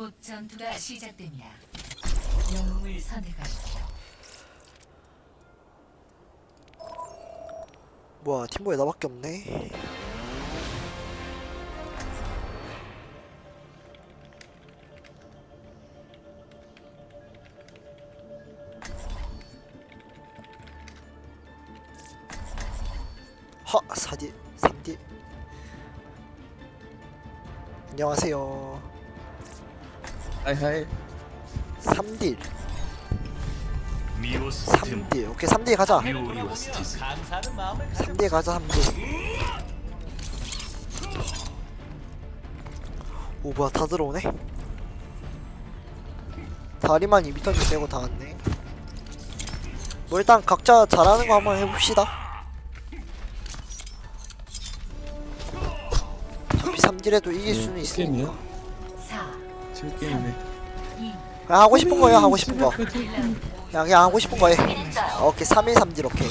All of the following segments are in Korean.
곧 전투가 시작됩니다. 영웅을 선택하십시오. 뭐야 팀보에 나밖에 없네 하이 하이. 3딜. 미오스 템 3딜 오케이 3딜 가자. 미오리오스티스 3대 가자 3대 오 뭐야 다 들어오네? 다리만 2미터씩 빼고 다 왔네. 뭐 일단 각자 잘하는 거 한번 해봅시다. 어차피 3딜에도 이길 수는 있으니까 게임이야? 4, 게임이네 2, 그냥 하고 싶은 거예요 하고 싶은 거 1라운드. 그냥 그냥 하고 싶은 거해 오케이 3일 3딜 오케이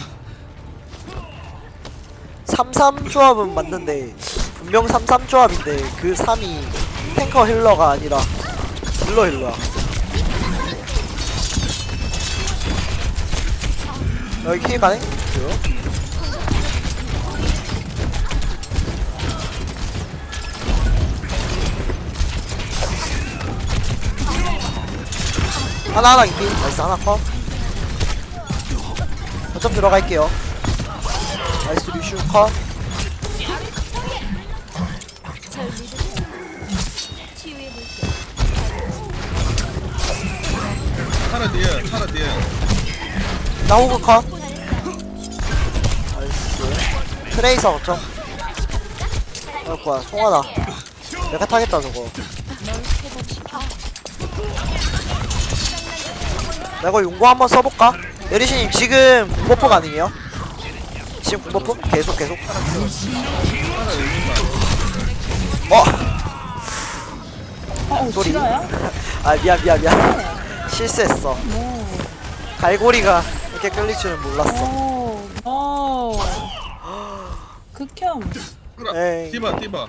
33 조합은 맞는데 분명 33 조합인데 그 3이 탱커 힐러가 아니라 딜러 힐러야 여기 킬 가네? 그래요? 하나 하나 이기. 나이스 하나 컷. 거점 들어갈게요. 나이스 루슈 컷. 타라 뒤에 타라 뒤에. 나호그 컷. 나이스. 트레이서 거점 아이고야 송하나 내가 타겠다 저거 내가 용고 한번 써볼까? 예리신님 지금 공버프 아니에요? 지금 공버프? 계속 계속 어! 어, 소리. 아 미안 미안 미안 실수했어 갈고리가 이렇게 끌릴 줄은 몰랐어 오, 오. 극혐. 에이. 디바 디바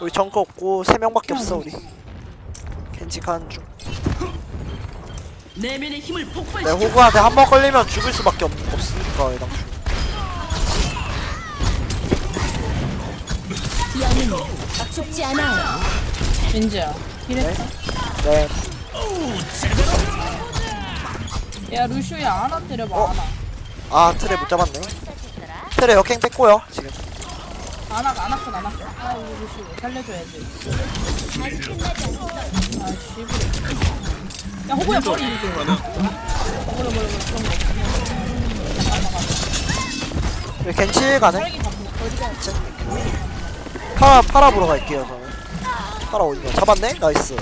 우리 정크 없고 세 명밖에 없어 우리 겐지 가는 중 내면의 힘을 폭발. 내 호구한테 한 번 걸리면 죽을 수밖에 없, 없으니까 애당 죽지 않아요. 민지야. 이랬다. 네 야, 루슈야, 하나 때려봐, 어? 아 트레 못 잡았네 트레 역행 뺐고요 지금 안 아까, 안 아까, 안 아까. 아, 우리 루슈. 살려줘야지. 아, 씨부래. 야, 호구야, 머리. 좀 가능 버려, 버려, 버려. 그런 거. 여기 겐지 가네. 파라 파라 보러 갈게요 저는 파라 어디가 잡았네 나이스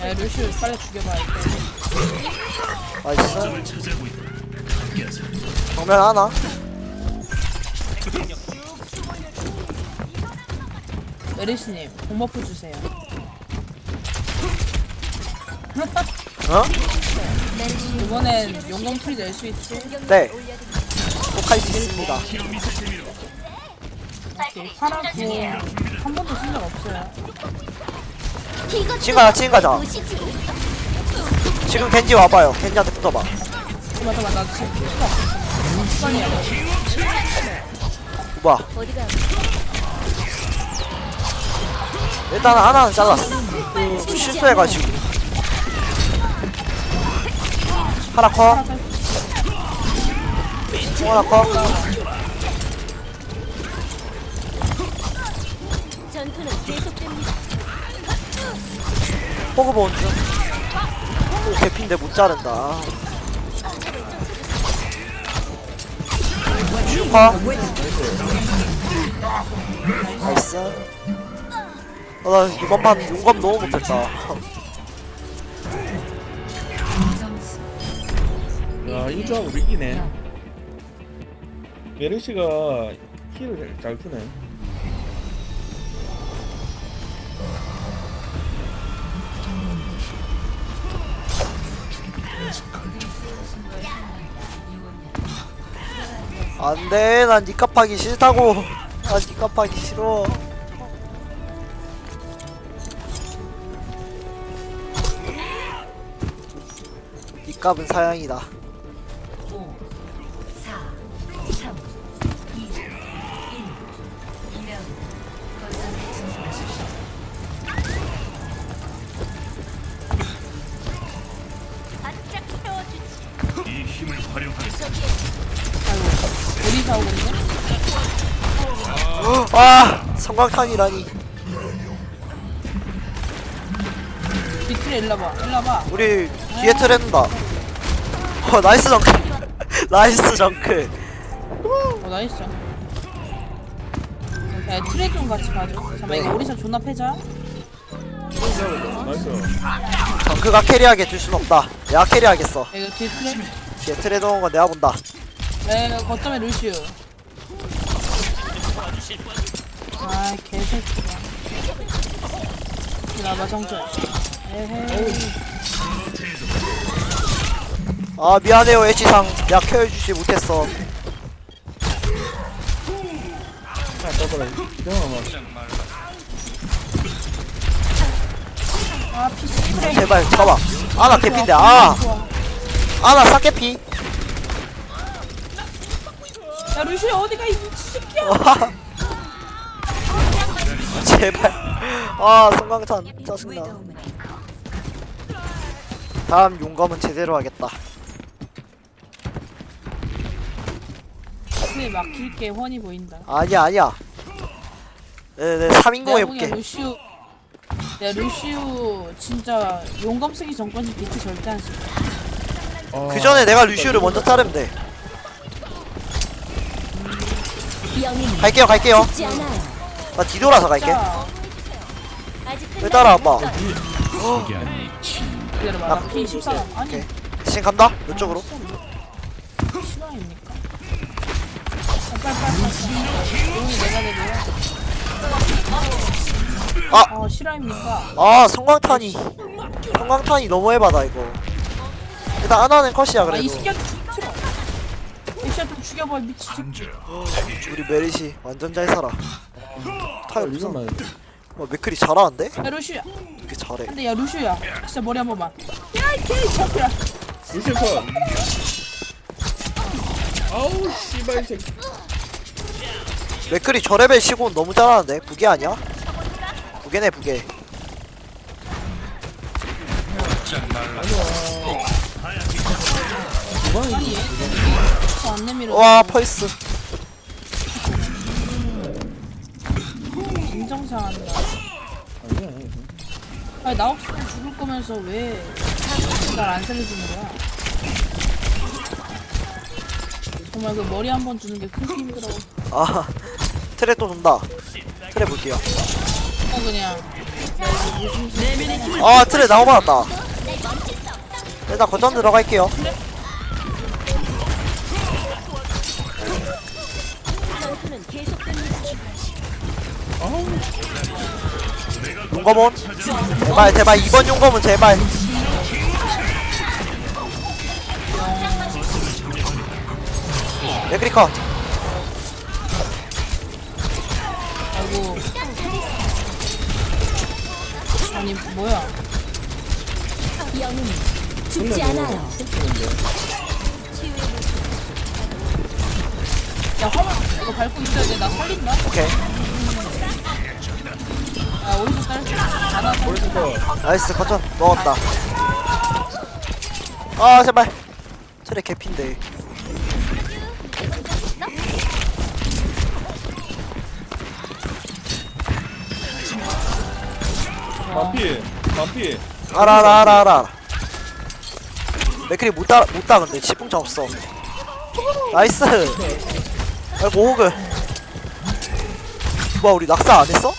야, 루슈 빨리 죽여봐, 이거. 나이스 정면 하나 메리시님, 공버프 주세요. 어? 이번엔 용검 풀이 낼 수 있지? 네. 꼭할 수 있습니다. 오케이. 파라고 한 번도 쓴 적 없어요. 지금 가자, 지금 가자. 지금 겐지 와봐요. 겐지한테 붙어봐. 잠깐만, 잠깐만, 나 지금 없어. 시간이야. 봐. 어디가 일단 하나는 잘랐어. 그 실수해가지고. 하나 커. 하나 커. 전투는 계속됩니다. 호그 보 온 중. 오, 개핀데 못 자른다. 슈퍼. 나이스. 아, 나 이번 판 용감 너무 못했다. 조합 우리 이기네. 메르시가 힐을 잘 주네. 안돼. 난 니값하기 싫다고. 난 니값하기 싫어 값은 사양이다 5, 4, 3, 2, 1. 2명 거점에 진입하십시오. 바짝 태워주지. 이 힘을 활용하겠다. 우리 사오거든요? 아 성광탄이라니 비트레 일러봐 일러봐 우리 뒤에 트렌다 어 나이스 정크. 나이스 정크. 어 나이스. 야 트레 좀 같이 가줘. 잠깐만 이거 오리사 존나 패자. 나이스 정크가 캐리하게 해줄 순 없다. 내가 캐리하겠어. 야 이거 뒤에 트레 뒤에 트레 넣은 건 내가 본다. 야 이거 거점에 루시우. 아 개새끼야. 나봐 정전 에헤이 아 미안해요 내가 케어해주지 못했어. 아아 피시 트레 제발 잡아 아나 개피인데 아. 아나 싹개피. 야 루시우 어디가 이 새끼야? 제발. 아 성광탄 짜증나. 다음 용검은 제대로 하겠다 트레 막힐 게 훤히 보인다. 아니야 아니야. 네네 3인공 내가 보기엔 해볼게 루시우 야 루시우 진짜 용검 쓰기 전까지 비트 절대 안 써. 그 전에 내가 루시우를 먼저 자르면 돼. 영웅 갈게요 갈게요. 죽지 않아요. 나 뒤돌아서 갈게. 진짜. 아직 왜 따라와봐. 이게 아니 기다려봐 나 P 14 아니 오케이. 지금 간다? 이쪽으로 아, 아! 아 실화입니까? 아 성광탄이. 성광탄이 너무 해봐다 이거. 일단 하나는 컷이야 아 이 그래도. 새끼야 죽여 이 새끼야 좀 죽여봐 미친 새끼. 우리 메리시 완전 잘 살아. 타요 무슨 이것만 와 맥클이 잘하는데? 야 루시야 이렇게 잘해. 근데 야 루시야. 진짜 머리 한 번만. 야이 개새끼야. 루시컷. 아우 씨발 이 새끼 맥클이 저 레벨 치고는 너무 잘하는데 부계 아니야? 부계네 부계 안 내밀어 와 펄스 인정상한다 아니야 아니 나 없으면 죽을 거면서 왜 날안 살려주는 거야? 정말 그 머리 한 번 주는 게 크게 힘들어. 아 트레 또 돈다. 트레 볼게요. 어 그냥. 아 트레 나무 받았다. 일단 거점 들어갈게요. 용검은? 제발 제발. 이번 용검은 제발. 맥크리커 아니 뭐야? 영웅 죽지 않아요. 야 화물 이거 밟고 있어야 돼. 나 살린다. 오케이 야 오른쪽 딸. 오른쪽 컷 나이스 거점 먹었다 아 제발 트레 개핀데 반피 반피. 알아 알아 알아 알아 맥크리 못따 못따 근데. 지붕차 없어. 나이스. 아이고 호그 뭐야 우리 낙사 안 했어?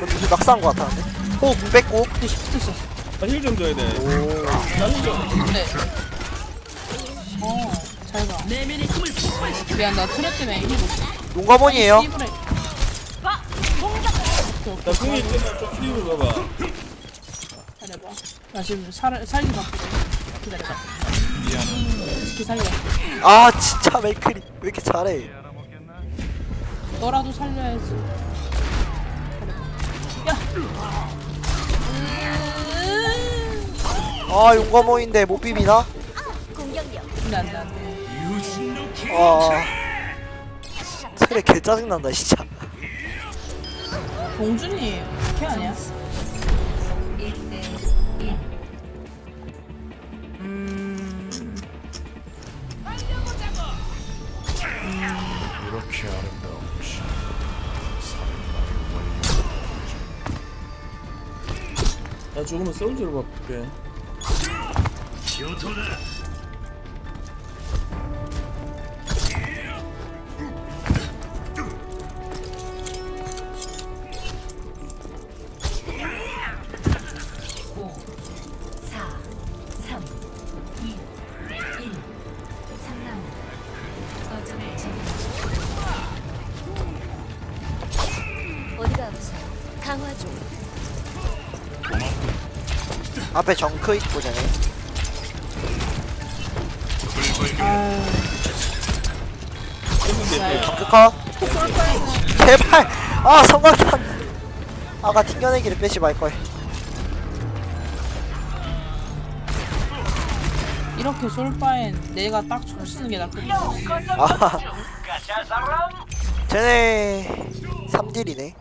너 누구 낙사한 거 같았는데? 호흡 공 뺐고. 시프트 썼어. 나힐좀 줘야 돼. 네. 어, 잘 가. 미안, 나 트랩 때문에 힘이 못. 용감원이에요 나 궁이 있으면 좀 키우고 가봐 기다려봐. 나 지금 살, 살기 바쁘거든. 기다려봐. 맥크리 살려 아 진짜 맥크리 왜 이렇게 잘해 너라도 살려야지 야아 용검호인데 못 비비나? 공격력 안돼 안돼 안돼 아 그래 개 짜증난다 진짜 동준이 걔 아니야? 1대 1. 이렇게 아름다운 곳이 나 죽으면 솔저로 바꿀게 강화 앞에 정크 있고 쟤네. 아유 했는데 정크 커? 제발! 아 성광탄! 아가 튕겨내기를 빼지 말걸. 이렇게 쏠 바엔 내가 딱 총 쓰는 게 낫거든 아. 쟤네 3딜이네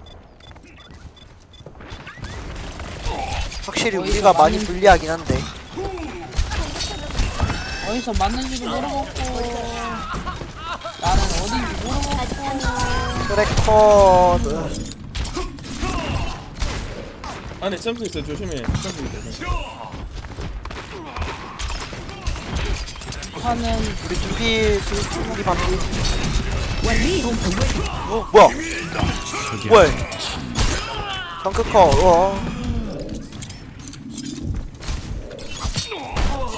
확실히 우리가 많이 불리하긴 한데. 어디서 맞는지도 모르겠고 나는 어딘지 모르겠고. 트래커드. 안에 점프 있어 조심해. 점프 있어 하는 우리 준비 그, 우리 반피 어 뭐야? 뭐야? 정크커 어.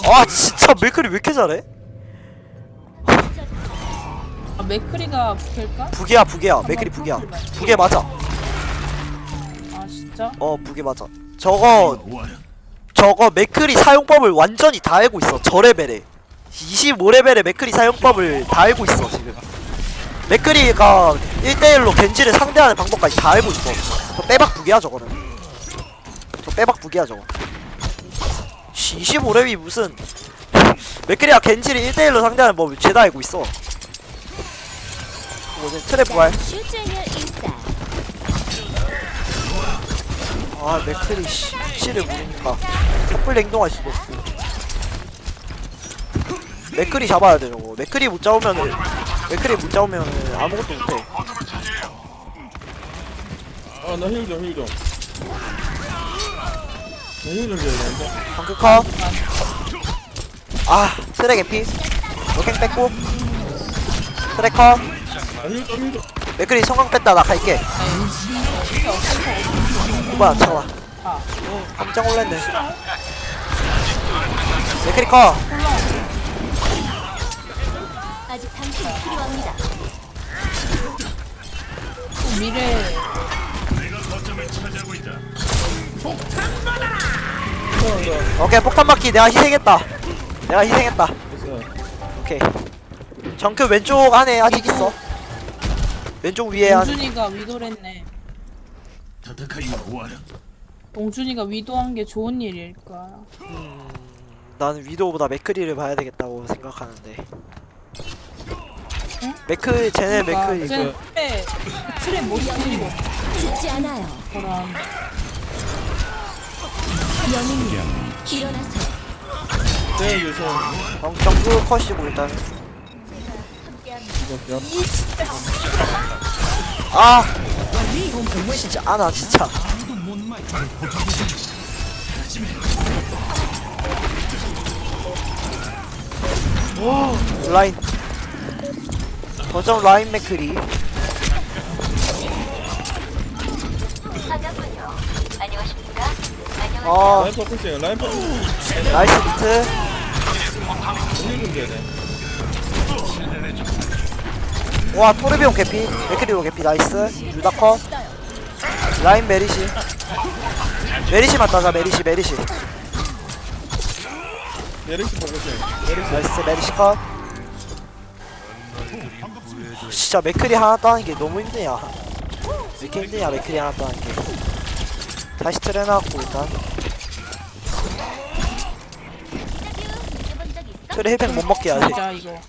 아 진짜 맥클이 왜 이렇게 잘해? 아, 맥크리가 부킬까? 부계야 부계야. 맥클이 부계야. 부계 맞아. 아 진짜? 어 부계 맞아. 저거 저거 맥클이 사용법을 완전히 다 알고 있어. 저 레벨에. 25레벨의 맥클이 사용법을 다 알고 있어 지금. 맥클이가 1대1로 겐지를 상대하는 방법까지 다 알고 있어. 저 빼박 부계야 저거는. 저 빼박 부계야 저거 25렙이 무슨 맥클이가 겐지를 1대1로 상대하는 법을 죄다 알고 있어. 뭐지 트랩 부활. 아 맥클이 씨, 씨를 모르니까 섣불리 행동할 수도 없고. 맥클이 잡아야 돼 저거. 맥클이 못 잡으면은 맥클이 못 잡으면은 아무것도 못해. 아나 힐좀 힐좀 되는데 방크커 아 트랙 에피. 로켓 뺐고. 트래커. 나힐좀힐좀 맥클이 성광 뺐다. 나 갈게. 뭐야 아. 깜짝 놀랐네. 맥클이 커. 아직 당신이 필요합니다. 또 미래 오케이 폭탄 바퀴. 내가 희생했다. 내가 희생했다. 오케이. 정크 왼쪽 안에 아직 있어. 왼쪽 위에 한 동준이가 와라 동준이가 위도한 게 좋은 일일까? 나는 위도우보다 맥크리를 봐야 되겠다고 생각하는데. 맥크 쟤네 맥크리 쟤그 트레 트레 죽지 않아요. 영웅님 네 조심 정, 정크 컷이고 일단. 이거 야 아! 진짜 아나 진짜. 오 라인. 거점 라인 맥크리 어 라인 퍼포싱 라인 퍼포싱 나이스 비트. 힐좀 줘야 돼 와 토르비온 개피. 맥크리오 개피 나이스. 유다커. 라인 메리시. 메리시 맞다 자 메리시 메리시. 메리시 퍼포싱 메리시 나이스 메리시 컷 진짜 맥크리 하나 따는 게 너무 힘드냐. 왜 이렇게 힘드냐 맥크리 하나 따는 게. 다시 나왔고 일단 트레 힐팩 못 먹게 해야지. 진짜 이거. 야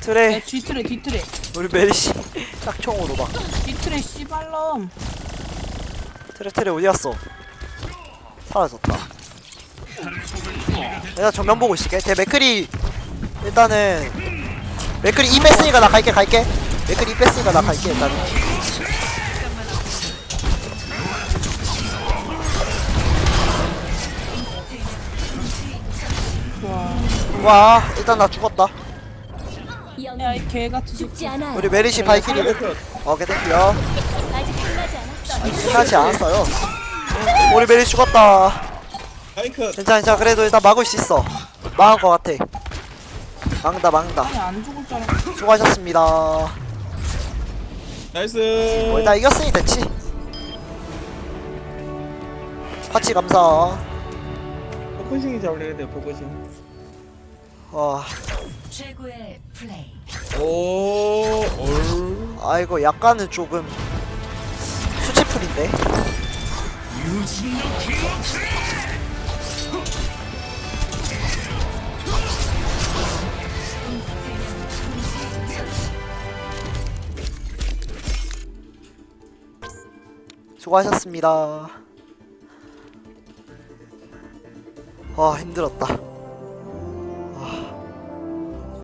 트레. 뒤틀에 뒤틀에. 우리 메리시 짝총으로 막. 뒤틀에 씨발놈. 트레 트레 어디 갔어? 사라졌다. 내가 정면 보고 있을게. 대 맥크리 일단은 맥크리 이 뺐으니까 나 갈게 갈게. 맥크리 이 뺐으니까 나 갈게 일단은 와 일단 나 죽었다. 영웅 야이 개같은 죽지 않아요. 우리 메리시 레벨 오케이 땡큐요. 아직 끝나지 않았어. 끝나지 않았어요. 우리 메리시 죽었다. 괜찮아 괜찮아. 그래도 일단 막을 수 있어. 막을 것 같아. 막다 막다. 아니 안 죽을 줄 알았어. 수고하셨습니다. 나이스. 뭐 일단 이겼으니 됐지. 파치 감사. 포커싱이 잡으려야 돼 포커싱 와 최고의 플레이. 오올 아이고 약간은 조금 수치풀인데. 수고하셨습니다. 와 힘들었다